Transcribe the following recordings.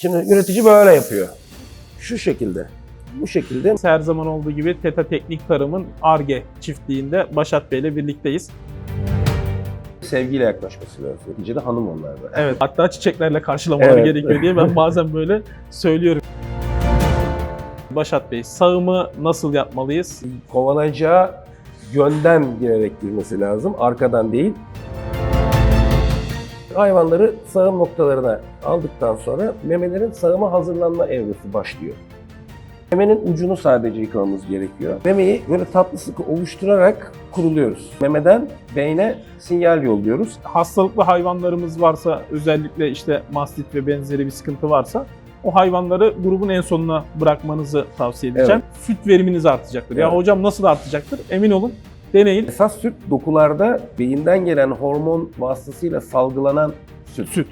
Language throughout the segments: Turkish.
Şimdi üretici böyle yapıyor. Şu şekilde. Bu şekilde Her zaman olduğu gibi Teta Teknik Tarım'ın ARGE çiftliğinde Başat Bey ile birlikteyiz. sevgiyle yaklaşması lazım. Neticede hanım onlar da. Evet, hatta çiçeklerle karşılamaları Evet. gerekiyor diye ben bazen böyle söylüyorum. Başat Bey, sağımı nasıl yapmalıyız? Kovanacağı yönden girerek girmesi lazım. Arkadan değil. Hayvanları sağım noktalarına aldıktan sonra memelerin sağıma hazırlanma evresi başlıyor. Memenin ucunu sadece yıkamamız gerekiyor. Memeyi böyle tatlı sıkı ovuşturarak kuruluyoruz. Memeden beyne sinyal yolluyoruz. Hastalıklı hayvanlarımız varsa, özellikle işte mastit ve benzeri bir sıkıntı varsa o hayvanları grubun en sonuna bırakmanızı tavsiye edeceğim. Süt veriminiz artacaktır. Ya Evet. hocam nasıl artacaktır? Emin olun. Deneyin. Esas süt dokularda beyinden gelen hormon vasıtasıyla salgılanan süt. Süt.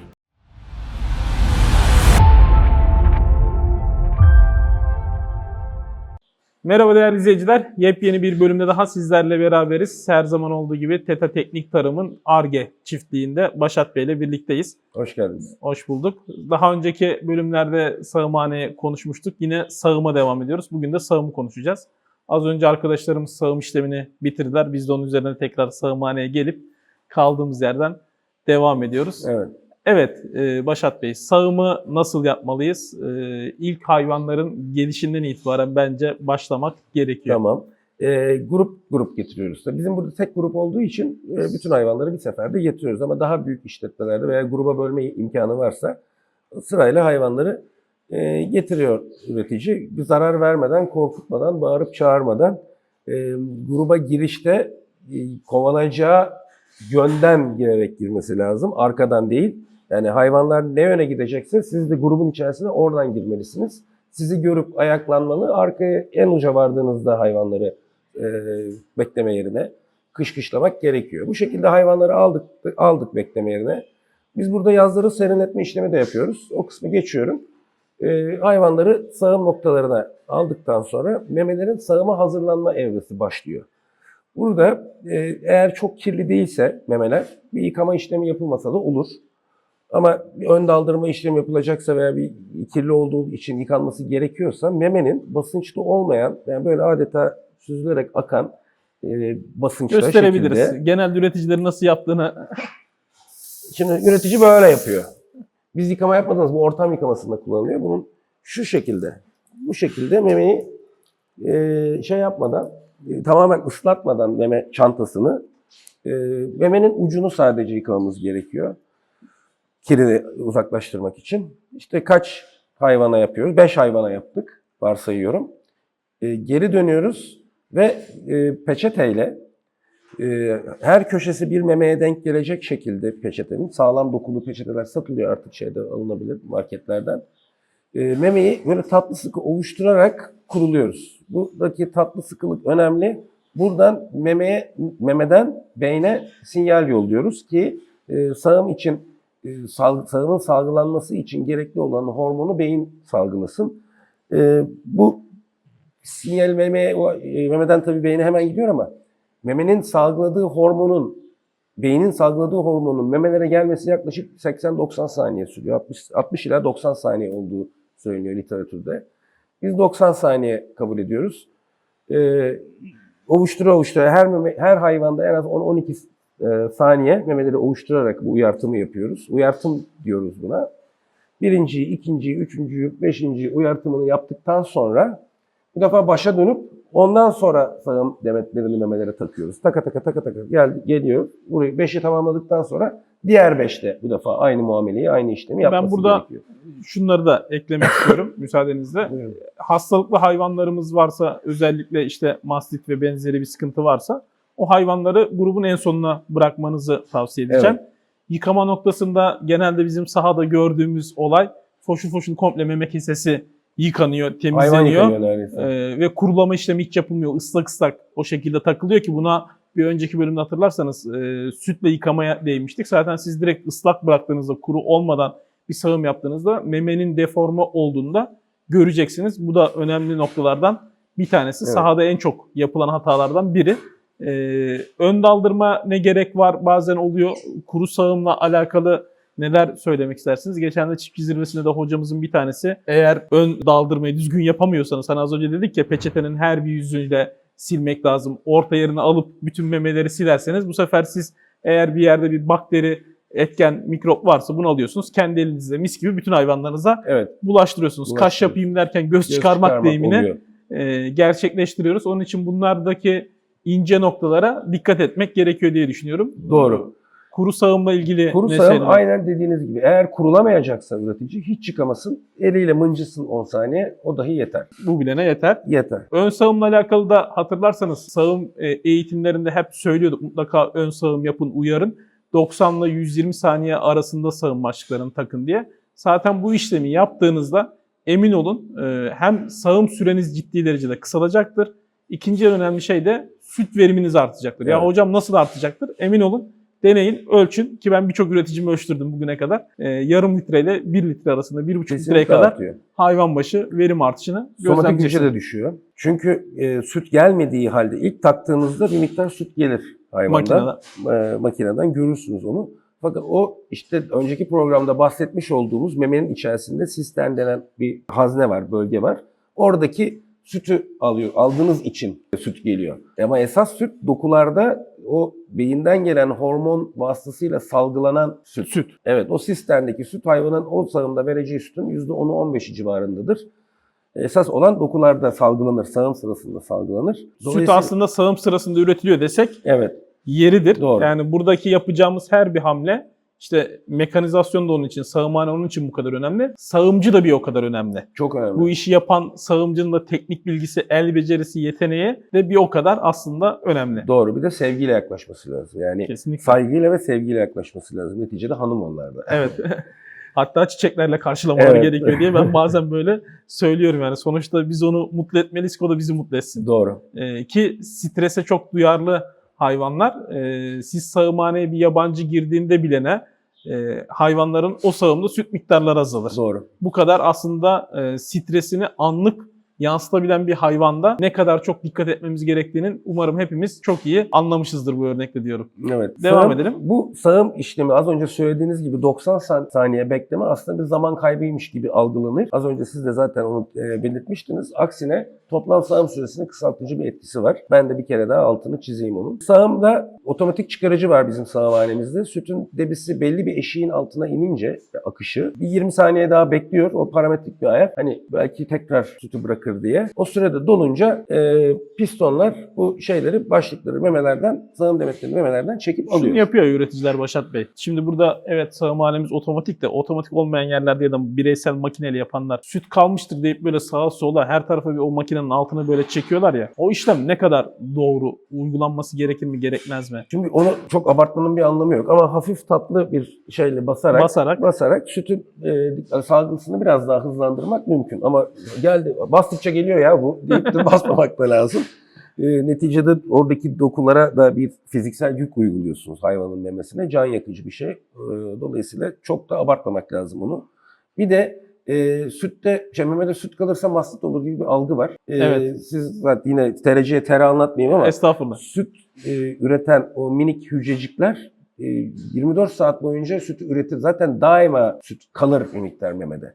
Merhaba değerli izleyiciler. Yepyeni bir bölümde daha sizlerle beraberiz. Her zaman olduğu gibi Teta Teknik Tarım'ın ARGE çiftliğinde Başat Bey ile birlikteyiz. Hoş geldiniz. Hoş bulduk. Daha önceki bölümlerde sağımhane konuşmuştuk. Yine sağıma devam ediyoruz. Bugün de sağımı konuşacağız. Az önce arkadaşlarımız sağım işlemini bitirdiler. Biz de onun üzerine tekrar sağımhaneye gelip kaldığımız yerden devam ediyoruz. Evet. Evet e, Başat Bey, sağımı nasıl yapmalıyız? E, İlk hayvanların gelişinden itibaren bence başlamak gerekiyor. Tamam. Ee, grup grup getiriyoruz. Tabii Bizim burada tek grup olduğu için e, bütün hayvanları bir seferde getiriyoruz. Ama daha büyük işletmelerde veya gruba bölme imkanı varsa sırayla hayvanları e, getiriyor üretici. Zarar vermeden, korkutmadan, bağırıp çağırmadan e, gruba girişte e, kovanacağı yönden girerek girmesi lazım. Arkadan değil. Yani hayvanlar ne yöne gidecekse siz de grubun içerisine oradan girmelisiniz. Sizi görüp ayaklanmalı. Arkaya en uca vardığınızda hayvanları e, bekleme yerine kışkışlamak gerekiyor. Bu şekilde hayvanları aldık aldık bekleme yerine. Biz burada yazları serinletme işlemi de yapıyoruz. O kısmı geçiyorum. E, hayvanları sağım noktalarına aldıktan sonra memelerin sağıma hazırlanma evresi başlıyor. Burada e, eğer çok kirli değilse memeler bir yıkama işlemi yapılmasa da olur. Ama bir ön daldırma işlemi yapılacaksa veya bir kirli olduğu için yıkanması gerekiyorsa memenin basınçlı olmayan yani böyle adeta süzülerek akan e, basınçla Gösterebiliriz. şekilde. Genelde üreticilerin nasıl yaptığını Şimdi üretici böyle yapıyor. Biz yıkama yapmadığımız bu ortam yıkamasında kullanılıyor. Bunun şu şekilde, bu şekilde memeyi e, şey yapmadan, e, tamamen ıslatmadan meme çantasını, e, memenin ucunu sadece yıkamamız gerekiyor. Kiri uzaklaştırmak için. İşte kaç hayvana yapıyoruz? Beş hayvana yaptık, varsayıyorum. E, geri dönüyoruz ve e, peçeteyle her köşesi bir memeye denk gelecek şekilde peçetenin, sağlam dokulu peçeteler satılıyor artık şeyde alınabilir marketlerden. E, memeyi böyle tatlı sıkı ovuşturarak kuruluyoruz. Buradaki tatlı sıkılık önemli. Buradan memeye, memeden beyne sinyal yolluyoruz ki e, sağım için e, sağımın salgılanması için gerekli olan hormonu beyin salgılasın. E, bu sinyal memeye, e, memeden tabii beyne hemen gidiyor ama memenin salgıladığı hormonun, beynin salgıladığı hormonun memelere gelmesi yaklaşık 80-90 saniye sürüyor. 60, 60 ila 90 saniye olduğu söyleniyor literatürde. Biz 90 saniye kabul ediyoruz. Ee, ovuştura ovuştura her, meme, her hayvanda en az 10-12 e, saniye memeleri ovuşturarak bu uyartımı yapıyoruz. Uyartım diyoruz buna. Birinciyi, ikinciyi, üçüncüyü, beşinciyi uyartımını yaptıktan sonra bu defa başa dönüp ondan sonra sağım demetlerini memelere takıyoruz. Taka taka taka taka gel, geliyor. Burayı 5'i tamamladıktan sonra diğer 5'te bu defa aynı muameleyi, aynı işlemi yapması Ben burada- gerekiyor. şunları da eklemek istiyorum müsaadenizle. Buyurun. hastalıklı hayvanlarımız varsa özellikle işte mastit ve benzeri bir sıkıntı varsa o hayvanları grubun en sonuna bırakmanızı tavsiye edeceğim. Yıkama noktasında genelde bizim sahada gördüğümüz olay foşul foşul komple meme kesesi yıkanıyor, temizleniyor. yıkanıyor. Ee, ve kurulama işlemi hiç yapılmıyor. Islak ıslak o şekilde takılıyor ki buna bir önceki bölümde hatırlarsanız e, sütle yıkamaya değmiştik. Zaten siz direkt ıslak bıraktığınızda kuru olmadan bir sağım yaptığınızda memenin deforme olduğunda göreceksiniz. Bu da önemli noktalardan bir tanesi. Evet. Sahada en çok yapılan hatalardan biri. Ee, ön daldırma ne gerek var bazen oluyor. Kuru sağımla alakalı Neler söylemek istersiniz? Geçen de çiftçi zirvesinde de hocamızın bir tanesi eğer ön daldırmayı düzgün yapamıyorsanız hani az önce dedik ya peçetenin her bir yüzüyle silmek lazım. Orta yerini alıp bütün memeleri silerseniz bu sefer siz eğer bir yerde bir bakteri etken mikrop varsa bunu alıyorsunuz. Kendi elinizle mis gibi bütün hayvanlarınıza Evet. bulaştırıyorsunuz. Kaş yapayım derken göz, göz çıkarmak, deyimini oluyor. e, gerçekleştiriyoruz. Onun için bunlardaki ince noktalara dikkat etmek gerekiyor diye düşünüyorum. Doğru. Kuru sağımla ilgili Kuru sağım söylemek- aynen dediğiniz gibi. Eğer kurulamayacaksa üretici hiç çıkamasın. Eliyle mıncısın 10 saniye. O dahi yeter. bu bilene yeter. Yeter. Ön sağımla alakalı da hatırlarsanız sağım e, eğitimlerinde hep söylüyorduk mutlaka ön sağım yapın uyarın. 90 ile 120 saniye arasında sağım başlıklarını takın diye. Zaten bu işlemi yaptığınızda emin olun e, hem sağım süreniz ciddi derecede kısalacaktır. İkinci en önemli şey de süt veriminiz artacaktır. Ya Evet. hocam nasıl artacaktır? Emin olun deneyin, ölçün ki ben birçok üreticimi ölçtürdüm bugüne kadar. E, yarım litre ile 1 litre arasında, 1,5 litreye kadar artıyor. hayvan başı verim artışını Somatik gözlemleyeceksiniz. de düşüyor. Çünkü e, süt gelmediği halde ilk taktığınızda bir miktar süt gelir hayvandan. Makineden. E, makineden görürsünüz onu. Fakat o işte önceki programda bahsetmiş olduğumuz memenin içerisinde sisten denen bir hazne var, bölge var. Oradaki sütü alıyor, aldığınız için süt geliyor. Ama esas süt dokularda o beyinden gelen hormon vasıtasıyla salgılanan süt. Süt. Evet o sistemdeki süt hayvanın o sağımda vereceği sütün %10'u 15'i civarındadır. Esas olan dokularda salgılanır, sağım sırasında salgılanır. Süt aslında sağım sırasında üretiliyor desek Evet, yeridir. Doğru. Yani buradaki yapacağımız her bir hamle işte mekanizasyon da onun için, sağımhane onun için bu kadar önemli. Sağımcı da bir o kadar önemli. çok önemli. Bu işi yapan sağımcının da teknik bilgisi, el becerisi, yeteneği de bir o kadar aslında önemli. Doğru bir de sevgiyle yaklaşması lazım. Yani Kesinlikle. saygıyla ve sevgiyle yaklaşması lazım. Neticede hanım onlar da. Evet. Hatta çiçeklerle karşılamaları Evet. gerekiyor diye ben bazen böyle söylüyorum yani. Sonuçta biz onu mutlu etmeliyiz ki o da bizi mutlu etsin. Doğru. Ee, ki strese çok duyarlı hayvanlar. Ee, siz sağımhaneye bir yabancı girdiğinde bilene e, hayvanların o sağımda süt miktarları azalır. Doğru. Bu kadar aslında e, stresini anlık yansıtabilen bir hayvanda ne kadar çok dikkat etmemiz gerektiğinin umarım hepimiz çok iyi anlamışızdır bu örnekle diyorum. Evet. Devam Sağım- edelim. Bu sağım işlemi az önce söylediğiniz gibi 90 san- saniye bekleme aslında bir zaman kaybıymış gibi algılanır. Az önce siz de zaten onu e, belirtmiştiniz. Aksine toplam sağım süresinin kısaltıcı bir etkisi var. Ben de bir kere daha altını çizeyim onun. Sağımda otomatik çıkarıcı var bizim sağımhanemizde. Sütün debisi belli bir eşiğin altına inince akışı bir 20 saniye daha bekliyor. O parametrik bir ayar. Hani belki tekrar sütü bırakır diye. O sürede dolunca e, pistonlar bu şeyleri başlıkları memelerden sağım demetlerini memelerden çekip alıyor. Şunu yapıyor üreticiler Başat Bey. Şimdi burada evet sağımhanemiz otomatik de otomatik olmayan yerlerde ya da bireysel makineyle yapanlar süt kalmıştır deyip böyle sağa sola her tarafa bir o makinenin altına böyle çekiyorlar ya. O işlem ne kadar doğru? Uygulanması gerekir mi gerekmez mi? Şimdi onu çok abartmanın bir anlamı yok ama hafif tatlı bir şeyle basarak Basarak basarak sütün e, salgısını biraz daha hızlandırmak mümkün. Ama geldi bastıkça geliyor ya bu deyip de basmamak da lazım. E, neticede oradaki dokulara da bir fiziksel yük uyguluyorsunuz hayvanın memesine. Can yakıcı bir şey. E, dolayısıyla çok da abartmamak lazım onu. Bir de e, sütte, şey, memede süt kalırsa mastit olur gibi bir algı var. E, Evet. Siz zaten yine tereciye tere anlatmayayım ama estağfurullah. süt e, üreten o minik hücrecikler e, 24 saat boyunca sütü üretir. Zaten daima süt kalır bir miktar memede.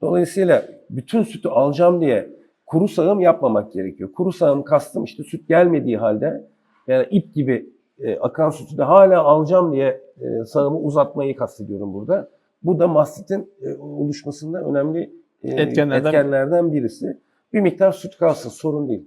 Dolayısıyla bütün sütü alacağım diye kuru sağım yapmamak gerekiyor. Kuru sağım kastım işte süt gelmediği halde yani ip gibi e, akan sütü de hala alacağım diye e, sağımı uzatmayı kastediyorum burada. Bu da mastitin e, oluşmasında önemli e, Etkenlerden- etkenlerden birisi. Bir miktar süt kalsın sorun değil.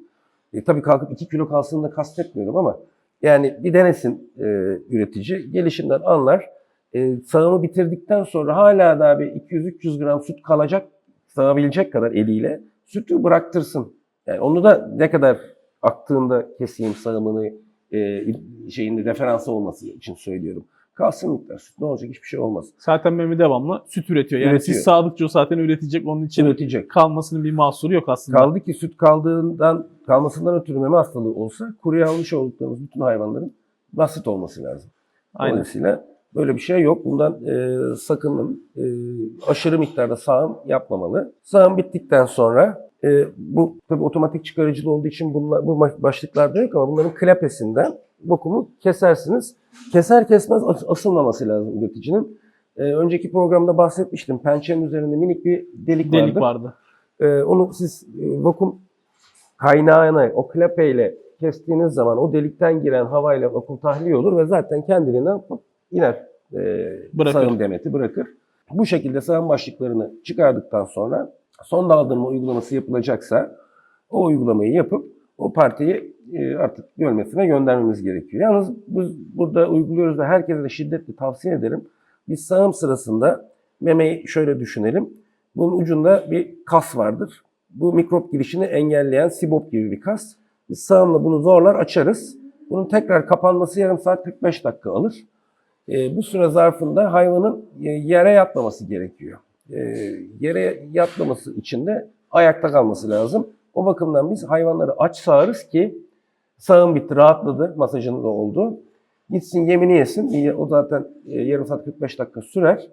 E, tabii kalkıp 2 kilo kalsın da kastetmiyorum ama yani bir denesin e, üretici. Gelişinden anlar. E, sağımı bitirdikten sonra hala daha bir 200-300 gram süt kalacak, sağabilecek kadar eliyle sütü bıraktırsın. Yani onu da ne kadar aktığında keseyim sağımını e, şeyinde referansı olması için söylüyorum. Kalsın miktar süt. Ne olacak? Hiçbir şey olmaz. Zaten memi devamlı süt üretiyor. Yani Üretiyor. siz sağdıkça o zaten üretecek. Onun için Üretecek. kalmasının bir mahsuru yok aslında. Kaldı ki süt kaldığından, kalmasından ötürü meme hastalığı olsa kuruya almış olduklarımız bütün hayvanların basit olması lazım. Aynen. Dolayısıyla böyle bir şey yok. Bundan e, sakının. E, aşırı miktarda sağım yapmamalı. Sağım bittikten sonra e, bu tabii otomatik çıkarıcılı olduğu için bunlar, bu başlıklarda yok ama bunların klepesinden bokumu kesersiniz. Keser kesmez as- asılmaması lazım üreticinin. Ee, önceki programda bahsetmiştim. Pençenin üzerinde minik bir delik, Delik vardı. vardı. Ee, onu siz e, vakum kaynağını o klapeyle kestiğiniz zaman o delikten giren havayla vakum tahliye olur ve zaten kendiliğinden iner. E, Bırakır. sağım demeti bırakır. Bu şekilde sağım başlıklarını çıkardıktan sonra son daldırma uygulaması yapılacaksa o uygulamayı yapıp o partiyi e, artık gölmesine göndermemiz gerekiyor. Yalnız biz burada uyguluyoruz da herkese de şiddetle tavsiye ederim. Biz sağım sırasında memeyi şöyle düşünelim. Bunun ucunda bir kas vardır. Bu mikrop girişini engelleyen sibop gibi bir kas. Biz sağımla bunu zorlar açarız. Bunun tekrar kapanması yarım saat 45 dakika alır. E, bu süre zarfında hayvanın e, yere yatmaması gerekiyor. E, yere yatmaması için de ayakta kalması lazım. O bakımdan biz hayvanları aç sağarız ki sağım bitti, rahatladı, masajında da oldu. Gitsin yemini yesin. O zaten e, yarım saat 45 dakika sürer.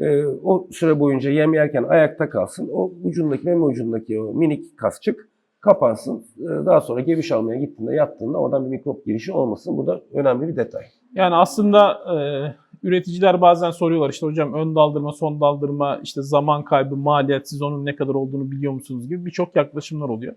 E, o süre boyunca yem yerken ayakta kalsın. O ucundaki, meme ucundaki o minik kasçık kapansın. E, daha sonra geviş almaya gittiğinde, yattığında oradan bir mikrop girişi olmasın. Bu da önemli bir detay. Yani aslında e, üreticiler bazen soruyorlar işte hocam ön daldırma, son daldırma, işte zaman kaybı, maliyet, siz onun ne kadar olduğunu biliyor musunuz gibi birçok yaklaşımlar oluyor.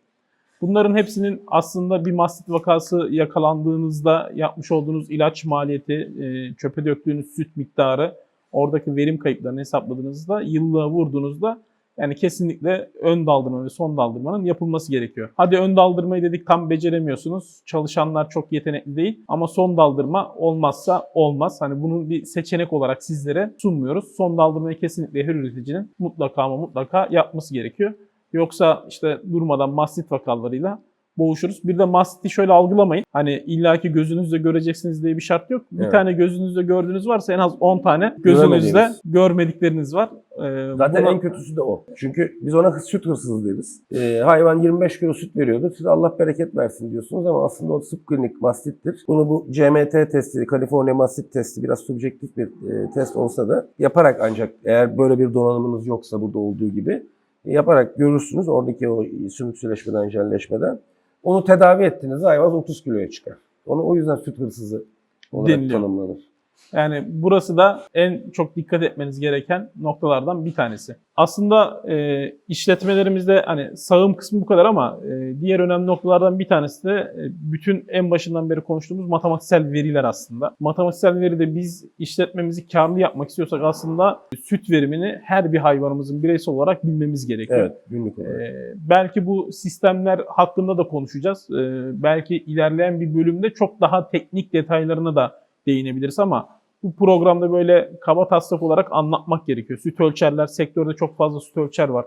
Bunların hepsinin aslında bir mastit vakası yakalandığınızda yapmış olduğunuz ilaç maliyeti, e, çöpe döktüğünüz süt miktarı, oradaki verim kayıplarını hesapladığınızda, yıllığa vurduğunuzda yani kesinlikle ön daldırma ve son daldırmanın yapılması gerekiyor. Hadi ön daldırmayı dedik tam beceremiyorsunuz. Çalışanlar çok yetenekli değil ama son daldırma olmazsa olmaz. Hani bunun bir seçenek olarak sizlere sunmuyoruz. Son daldırmayı kesinlikle her üreticinin mutlaka ama mutlaka yapması gerekiyor. Yoksa işte durmadan mastit vakalarıyla boğuşuruz. Bir de mastiti şöyle algılamayın. Hani illaki gözünüzle göreceksiniz diye bir şart yok. Bir Evet. tane gözünüzle gördüğünüz varsa en az 10 tane gözünüzle görmedikleriniz var. Ee, Zaten buna- en kötüsü de o. Çünkü biz ona süt hırsızı deriz. Ee, hayvan 25 kilo süt veriyordu. Siz Allah bereket versin diyorsunuz ama aslında o subklinik mastittir. Bunu bu CMT testi, Kaliforniya mastit testi biraz subjektif bir e, test olsa da yaparak ancak eğer böyle bir donanımınız yoksa burada olduğu gibi yaparak görürsünüz oradaki o sümüksüleşmeden, jelleşmeden. Onu tedavi ettiğinizde hayvan 30 kiloya çıkar. Onu o yüzden süt hırsızı olarak Deniliyor. tanımlanır. Yani burası da en çok dikkat etmeniz gereken noktalardan bir tanesi. Aslında e, işletmelerimizde hani sağım kısmı bu kadar ama e, diğer önemli noktalardan bir tanesi de e, bütün en başından beri konuştuğumuz matematiksel veriler aslında. Matematiksel veride biz işletmemizi karlı yapmak istiyorsak aslında süt verimini her bir hayvanımızın bireysel olarak bilmemiz gerekiyor. Evet, günlük olarak. Ee, belki bu sistemler hakkında da konuşacağız. Ee, belki ilerleyen bir bölümde çok daha teknik detaylarına da değinebiliriz ama bu programda böyle kaba taslak olarak anlatmak gerekiyor. Süt ölçerler, sektörde çok fazla süt ölçer var.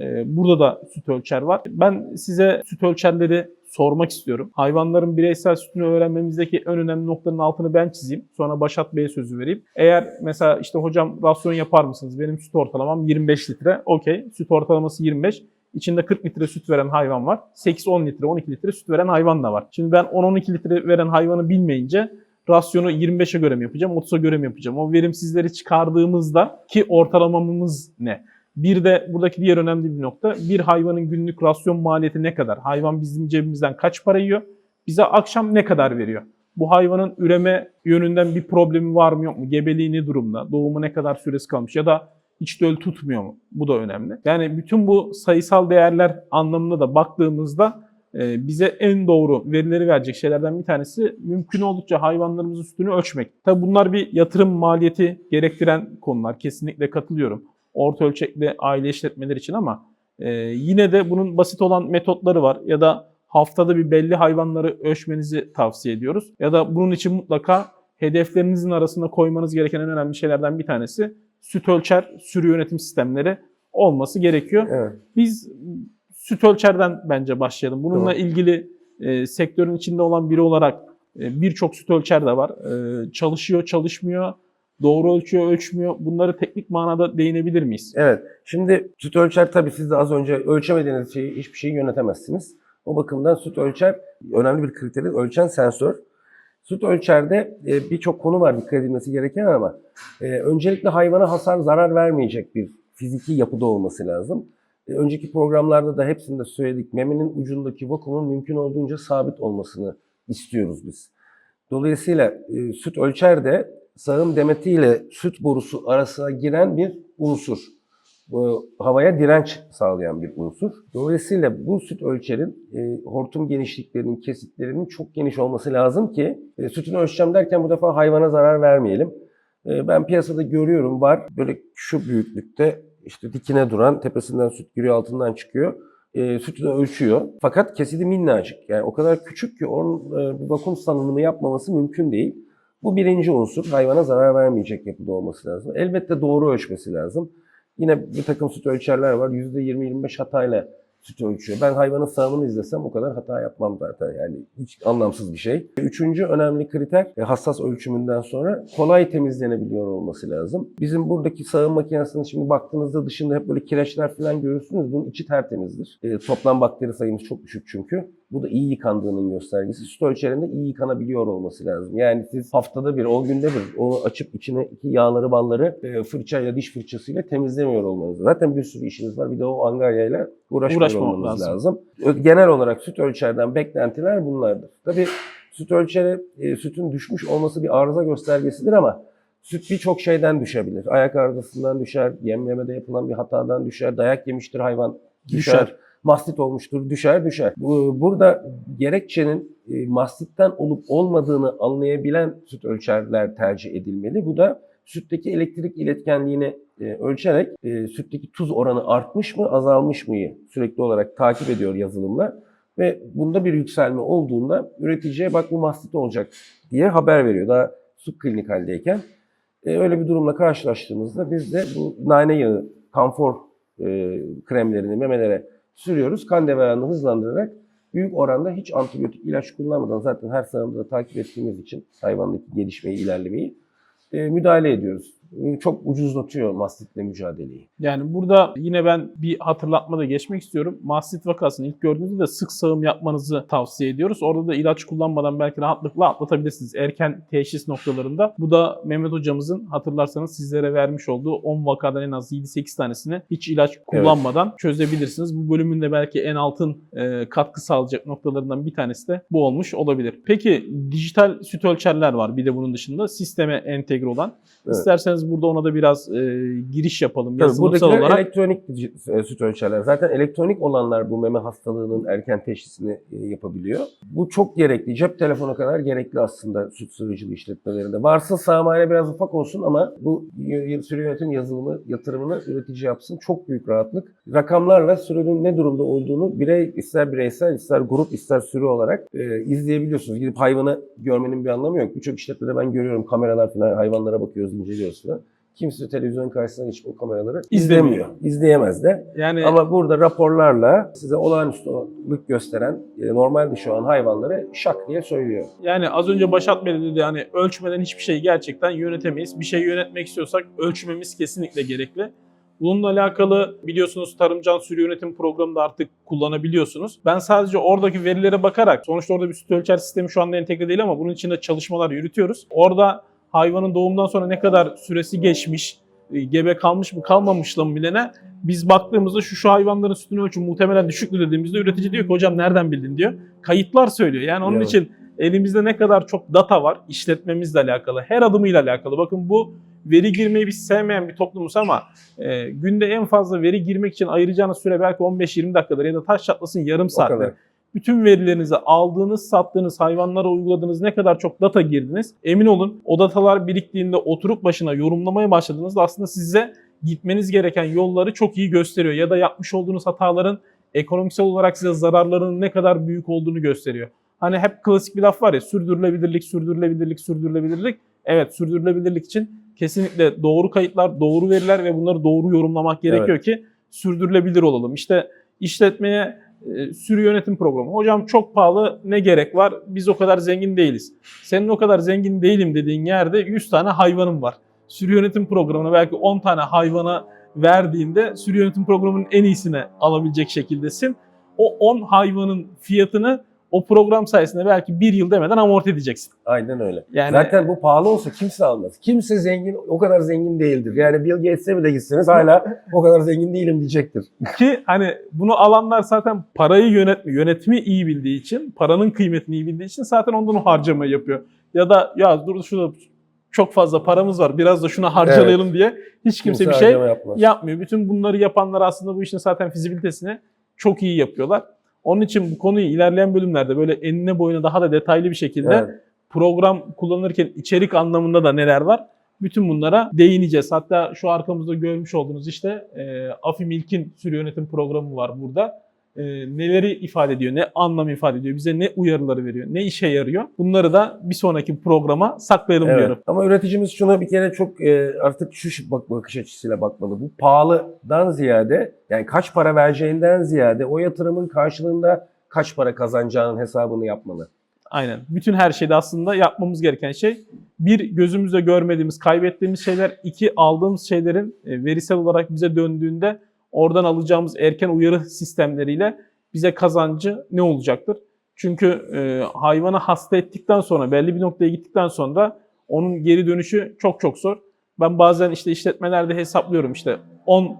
Ee, burada da süt ölçer var. Ben size süt ölçerleri sormak istiyorum. Hayvanların bireysel sütünü öğrenmemizdeki en önemli noktanın altını ben çizeyim. Sonra Başat Bey'e sözü vereyim. Eğer mesela işte hocam rasyon yapar mısınız? Benim süt ortalamam 25 litre. Okey. Süt ortalaması 25. İçinde 40 litre süt veren hayvan var. 8-10 litre, 12 litre süt veren hayvan da var. Şimdi ben 10-12 litre veren hayvanı bilmeyince rasyonu 25'e göre mi yapacağım, 30'a göre mi yapacağım? O verimsizleri çıkardığımızda ki ortalamamız ne? Bir de buradaki diğer önemli bir nokta, bir hayvanın günlük rasyon maliyeti ne kadar? Hayvan bizim cebimizden kaç para yiyor? Bize akşam ne kadar veriyor? Bu hayvanın üreme yönünden bir problemi var mı yok mu? Gebeliği ne durumda? Doğumu ne kadar süresi kalmış? Ya da hiç döl tutmuyor mu? Bu da önemli. Yani bütün bu sayısal değerler anlamında da baktığımızda bize en doğru verileri verecek şeylerden bir tanesi mümkün oldukça hayvanlarımızın sütünü ölçmek. Tabi bunlar bir yatırım maliyeti gerektiren konular. Kesinlikle katılıyorum. Orta ölçekli aile işletmeler için ama e, yine de bunun basit olan metotları var. Ya da haftada bir belli hayvanları ölçmenizi tavsiye ediyoruz. Ya da bunun için mutlaka hedeflerinizin arasında koymanız gereken en önemli şeylerden bir tanesi süt ölçer sürü yönetim sistemleri olması gerekiyor. Evet. Biz süt ölçerden bence başlayalım. Bununla Tamam. ilgili e, sektörün içinde olan biri olarak e, birçok süt ölçer de var. E, çalışıyor, çalışmıyor, doğru ölçüyor, ölçmüyor. Bunları teknik manada değinebilir miyiz? Evet. Şimdi süt ölçer tabii siz de az önce ölçemediğiniz şeyi hiçbir şeyi yönetemezsiniz. O bakımdan süt ölçer önemli bir kriteri ölçen sensör. Süt ölçerde e, birçok konu var dikkat edilmesi gereken ama e, öncelikle hayvana hasar zarar vermeyecek bir fiziki yapıda olması lazım. E, önceki programlarda da hepsinde söyledik. Memenin ucundaki vakumun mümkün olduğunca sabit olmasını istiyoruz biz. Dolayısıyla e, süt ölçer de sağım demetiyle süt borusu arasına giren bir unsur. Bu havaya direnç sağlayan bir unsur. Dolayısıyla bu süt ölçerin e, hortum genişliklerinin, kesitlerinin çok geniş olması lazım ki e, sütünü ölçeceğim derken bu defa hayvana zarar vermeyelim. E, ben piyasada görüyorum var böyle şu büyüklükte işte dikine duran tepesinden süt giriyor altından çıkıyor. E, sütünü ölçüyor. Fakat kesidi minnacık. Yani o kadar küçük ki onun e, bir vakum salınımı yapmaması mümkün değil. Bu birinci unsur. Hayvana zarar vermeyecek yapıda olması lazım. Elbette doğru ölçmesi lazım. Yine bir takım süt ölçerler var. %20-25 hatayla süt ölçüyor. Ben hayvanın sağımını izlesem o kadar hata yapmam zaten. Yani hiç anlamsız bir şey. Üçüncü önemli kriter e, hassas ölçümünden sonra kolay temizlenebiliyor olması lazım. Bizim buradaki sağım makinesinin şimdi baktığınızda dışında hep böyle kireçler falan görürsünüz. Bunun içi tertemizdir. E, toplam bakteri sayımız çok düşük çünkü. Bu da iyi yıkandığının göstergesi. Süt ölçerinde iyi yıkanabiliyor olması lazım. Yani siz haftada bir, 10 günde bir onu açıp içine iki yağları, balları e, fırçayla, diş fırçasıyla temizlemiyor olmanız. Zaten bir sürü işiniz var. Bir de o angaryayla uğraşmıyor Uğraşmamak olmanız lazım. lazım. Genel olarak süt ölçerden beklentiler bunlardır. Tabii süt ölçeri, e, sütün düşmüş olması bir arıza göstergesidir ama süt birçok şeyden düşebilir. Ayak arızasından düşer, yemlemede yapılan bir hatadan düşer, dayak yemiştir hayvan düşer. Düşer. Mastit olmuştur, düşer düşer. Bu- Burada gerekçenin e, mastitten olup olmadığını anlayabilen süt ölçerler tercih edilmeli. Bu da sütteki elektrik iletkenliğini e, ölçerek e, sütteki tuz oranı artmış mı, azalmış mı sürekli olarak takip ediyor yazılımla. Ve bunda bir yükselme olduğunda üreticiye bak bu mastit olacak diye haber veriyor. Daha süt klinik haldeyken. Öyle bir durumla karşılaştığımızda biz de bu nane yağı, kamfor kremlerini memelere sürüyoruz. Kan devranını hızlandırarak büyük oranda hiç antibiyotik ilaç kullanmadan zaten her sağımda da takip ettiğimiz için hayvandaki gelişmeyi, ilerlemeyi e, müdahale ediyoruz. Çok ucuzlatıyor mastitle mücadeleyi. Yani burada yine ben bir hatırlatma da geçmek istiyorum. Mastit vakasını ilk gördüğünüzde de sık sağım yapmanızı tavsiye ediyoruz. Orada da ilaç kullanmadan belki rahatlıkla atlatabilirsiniz erken teşhis noktalarında. Bu da Mehmet hocamızın hatırlarsanız sizlere vermiş olduğu 10 vakadan en az 7-8 tanesini hiç ilaç kullanmadan çözebilirsiniz. Bu bölümün de belki en altın e, katkı sağlayacak noktalarından bir tanesi de bu olmuş olabilir. Peki dijital süt ölçerler var bir de bunun dışında sisteme entegre olan. Evet. İsterseniz burada ona da biraz e, giriş yapalım Tabii yazılımsal buradakiler olarak. elektronik e, süt ölçerler. Zaten elektronik olanlar bu meme hastalığının erken teşhisini e, yapabiliyor. Bu çok gerekli. Cep telefonu kadar gerekli aslında süt sığıcılığı işletmelerinde. Varsa sağmayla biraz ufak olsun ama bu sürü yönetim yazılımı yatırımını üretici yapsın. Çok büyük rahatlık. Rakamlarla sürünün ne durumda olduğunu birey ister bireysel ister grup ister sürü olarak e, izleyebiliyorsunuz. Gidip hayvanı görmenin bir anlamı yok. Birçok işletmede ben görüyorum kameralar falan hayvanlara bakıyoruz, inceliyoruz. Kimse televizyonun karşısına geçip o kameraları İzlemiyor. izlemiyor. İzleyemez de. Yani Ama burada raporlarla size olağanüstülük gösteren, e, normal dışı olan hayvanları şak diye söylüyor. yani az önce Başat Bey de dedi yani ölçmeden hiçbir şeyi gerçekten yönetemeyiz. Bir şey yönetmek istiyorsak ölçmemiz kesinlikle gerekli. Bununla alakalı biliyorsunuz Tarımcan Sürü Yönetim Programı'nda artık kullanabiliyorsunuz. Ben sadece oradaki verilere bakarak, sonuçta orada bir süt ölçer sistemi şu anda entegre değil ama bunun içinde çalışmalar yürütüyoruz. Orada hayvanın doğumdan sonra ne kadar süresi geçmiş, e, gebe kalmış mı kalmamış mı bilene biz baktığımızda şu şu hayvanların sütünü ölçüm muhtemelen düşüktü dediğimizde üretici diyor ki hocam nereden bildin diyor. Kayıtlar söylüyor. Yani onun Evet. için elimizde ne kadar çok data var işletmemizle alakalı, her adımıyla alakalı. Bakın bu veri girmeyi biz sevmeyen bir toplumuz ama e, günde en fazla veri girmek için ayıracağınız süre belki 15-20 dakikadır ya da taş çatlasın yarım saattir. Bütün verilerinizi aldığınız, sattığınız, hayvanlara uyguladığınız ne kadar çok data girdiniz. Emin olun o datalar biriktiğinde oturup başına yorumlamaya başladığınızda aslında size gitmeniz gereken yolları çok iyi gösteriyor. Ya da yapmış olduğunuz hataların ekonomiksel olarak size zararlarının ne kadar büyük olduğunu gösteriyor. Hani hep klasik bir laf var ya sürdürülebilirlik, sürdürülebilirlik, sürdürülebilirlik. Evet sürdürülebilirlik için kesinlikle doğru kayıtlar, doğru veriler ve bunları doğru yorumlamak gerekiyor ki sürdürülebilir olalım. İşte işletmeye e, sürü yönetim programı. Hocam çok pahalı ne gerek var? Biz o kadar zengin değiliz. Senin o kadar zengin değilim dediğin yerde 100 tane hayvanın var. Sürü yönetim programına belki 10 tane hayvana verdiğinde sürü yönetim programının en iyisini alabilecek şekildesin. O 10 hayvanın fiyatını o program sayesinde belki bir yıl demeden amorti edeceksin. Aynen öyle. Yani Zaten bu pahalı olsa kimse almaz. Kimse zengin, o kadar zengin değildir. Yani Bill Gates'e bile gitseniz hala o kadar zengin değilim diyecektir. ki hani bunu alanlar zaten parayı yönetmi, yönetimi iyi bildiği için, paranın kıymetini iyi bildiği için zaten ondan o harcamayı yapıyor. Ya da ya dur şurada çok fazla paramız var biraz da şuna harcalayalım diye hiç kimse, bir şey yapmaz. yapmıyor. Bütün bunları yapanlar aslında bu işin zaten fizibilitesini çok iyi yapıyorlar. Onun için bu konuyu ilerleyen bölümlerde böyle enine boyuna daha da detaylı bir şekilde Evet. program kullanırken içerik anlamında da neler var? Bütün bunlara değineceğiz. Hatta şu arkamızda görmüş olduğunuz işte e, Afim İlkin sürü yönetim programı var burada. E, neleri ifade ediyor, ne anlam ifade ediyor, bize ne uyarıları veriyor, ne işe yarıyor. Bunları da bir sonraki programa saklayalım Evet. diyorum. Ama üreticimiz şuna bir kere çok e, artık şu bak bakış açısıyla bakmalı. Bu pahalıdan ziyade yani kaç para vereceğinden ziyade o yatırımın karşılığında kaç para kazanacağının hesabını yapmalı. Aynen. Bütün her şeyde aslında yapmamız gereken şey bir gözümüzle görmediğimiz, kaybettiğimiz şeyler, iki aldığımız şeylerin e, verisel olarak bize döndüğünde oradan alacağımız erken uyarı sistemleriyle bize kazancı ne olacaktır? Çünkü e, hayvanı hasta ettikten sonra, belli bir noktaya gittikten sonra onun geri dönüşü çok çok zor. Ben bazen işte işletmelerde hesaplıyorum işte 10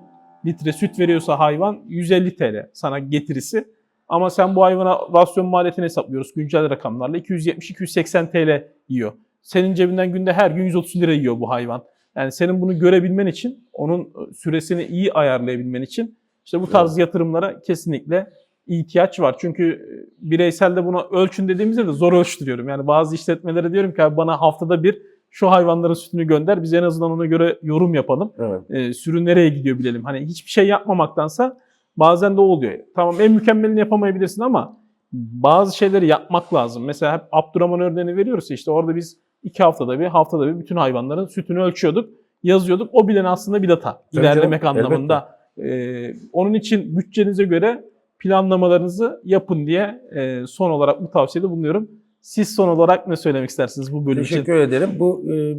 litre süt veriyorsa hayvan 150 TL sana getirisi. Ama sen bu hayvana rasyon maliyetini hesaplıyoruz güncel rakamlarla 270-280 TL yiyor. Senin cebinden günde her gün 130 lira yiyor bu hayvan. Yani senin bunu görebilmen için, onun e, süresini iyi ayarlayabilmen için işte bu tarz yatırımlara kesinlikle ihtiyaç var. Çünkü e, bireyselde buna ölçün dediğimizde de zor ölçtürüyorum. Yani bazı işletmelere diyorum ki "Abi bana haftada bir şu hayvanların sütünü gönder. Biz en azından ona göre yorum yapalım. Evet. E, sürü nereye gidiyor bilelim. Hani hiçbir şey yapmamaktansa bazen de o oluyor. Tamam en mükemmelini yapamayabilirsin ama bazı şeyleri yapmak lazım. Mesela hep Abdurrahman örneğini veriyoruz işte orada biz iki haftada bir, haftada bir bütün hayvanların sütünü ölçüyorduk, yazıyorduk. O bilen aslında bir data. Tabii ilerlemek canım, anlamında. Ee, onun için bütçenize göre planlamalarınızı yapın diye e, son olarak bu tavsiyede bulunuyorum. Siz son olarak ne söylemek istersiniz bu bölüm için? Teşekkür ederim. Bu e,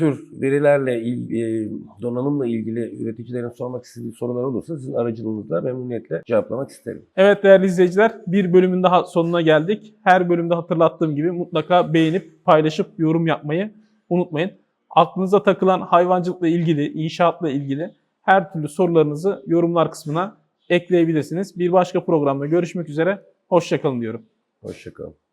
tür verilerle, il, e, donanımla ilgili üreticilerin sormak istediği sorular olursa sizin aracılığınızla memnuniyetle cevaplamak isterim. Evet değerli izleyiciler bir bölümün daha sonuna geldik. Her bölümde hatırlattığım gibi mutlaka beğenip paylaşıp yorum yapmayı unutmayın. Aklınıza takılan hayvancılıkla ilgili, inşaatla ilgili her türlü sorularınızı yorumlar kısmına ekleyebilirsiniz. Bir başka programda görüşmek üzere. Hoşçakalın diyorum. Hoşçakalın.